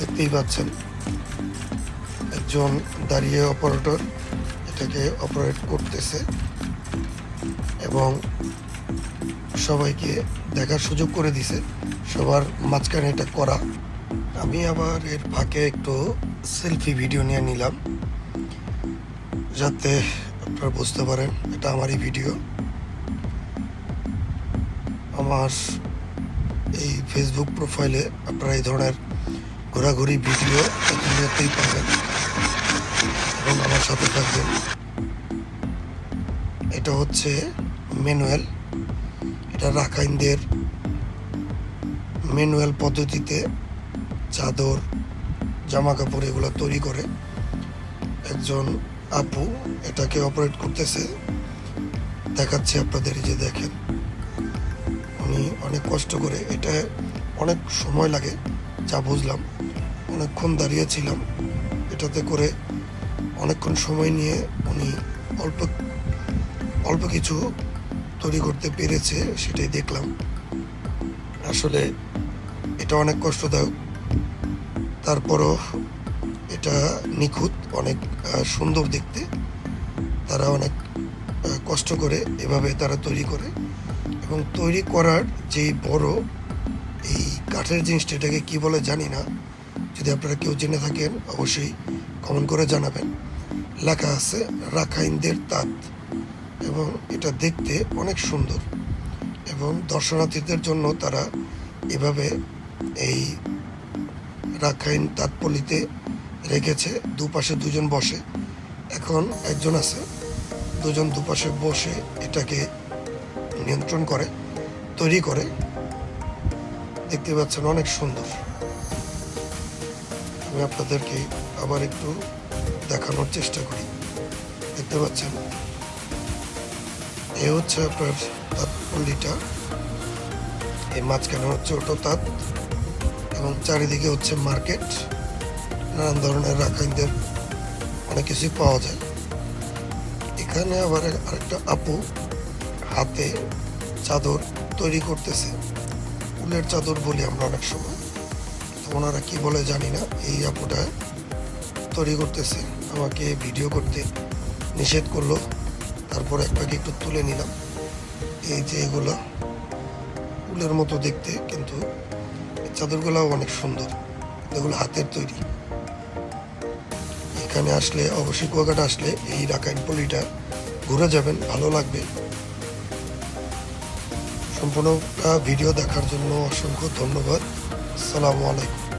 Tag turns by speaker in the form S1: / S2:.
S1: দেখতেই পাচ্ছেন। একজন দাঁড়িয়ে অপারেটর এটাকে অপারেট করতেছে এবং সবাইকে দেখার সুযোগ করে দিছে। সবার মাঝখানে এটা করা। আমি আবার এর ফাঁকে একটু সেলফি ভিডিও নিয়ে নিলাম, যাতে আপনারা বুঝতে পারেন এটা আমারই ভিডিও আমার এই ফেসবুক প্রোফাইলে আপনারা এই ধরনের ঘোরাঘুরি, ভিডিও প্রতিনিয়তই পাবেন। এবং আমার সাথে থাকবেন। এটা হচ্ছে ম্যানুয়াল। এটা রাখাইনদের ম্যানুয়াল পদ্ধতিতে চাদর জামা কাপড় এগুলো তৈরি করে। একজন আপু এটাকে অপারেট করতেছে। দেখাচ্ছে আপনাদের যে দেখেন। উনি অনেক কষ্ট করে, এটা অনেক সময় লাগে, যা বুঝলাম। অনেকক্ষণ দাঁড়িয়েছিলাম এটাতে করে অনেকক্ষণ সময় নিয়ে উনি অল্প অল্প কিছু তৈরি করতে পেরেছে, সেটাই দেখলাম। আসলে এটা অনেক কষ্টদায়ক। তারপরও এটা নিখুঁত, অনেক সুন্দর দেখতে। তারা অনেক কষ্ট করে এভাবে তারা তৈরি করে। এবং তৈরি করার যেই বড় এই কাঠের জিনিসটা এটাকে কি বলে জানি না। যদি আপনারা কেউ জেনে থাকেন, অবশ্যই কমেন্ট করে জানাবেন। লেখা আছে, রাখাইনদের তাঁত। এবং এটা দেখতে অনেক সুন্দর। এবং দর্শনার্থীদের জন্য তারা এভাবে এই রাখাইন তাঁতপল্লিতে রেখেছে। দুপাশে দুজন বসে। এখন একজন আছে, দুজন দুপাশে বসে এটাকে নিয়ন্ত্রণ করে, তৈরি করে। দেখতে পাচ্ছেন অনেক সুন্দর। আমি আপনাদেরকে আবার একটু দেখানোর চেষ্টা করি। দেখতে পাচ্ছেন? এ হচ্ছে আপনার তাঁতপল্লিটা এই মাঝখানে হচ্ছে ওটো তাঁত এবং চারিদিকে হচ্ছে মার্কেট। নানান ধরনের রাখাইনদের অনেক কিছুই পাওয়া যায়। এখানে আবার আরেকটা আপু হাতে চাদর তৈরি করতেছে। উলের চাদর বলি আমরা অনেক সময়। ওনারা কি বলে জানি না, এই আপুটা তৈরি করতেছে, আমাকে ভিডিও করতে নিষেধ করল, তারপর এক পাখি একটু তুলে নিলাম। এই যে এগুলো উলের মতো দেখতে, কিন্তু এই চাদরগুলোও অনেক সুন্দর, এগুলো হাতের তৈরি। এখানে আসলে, অবশ্যই কুয়াকাটা আসলে এই রাখাইন পল্লিটা ঘুরে যাবেন, ভালো লাগবে। সম্পূর্ণ ভিডিও দেখার জন্য অসংখ্য ধন্যবাদ। السلام عليكم.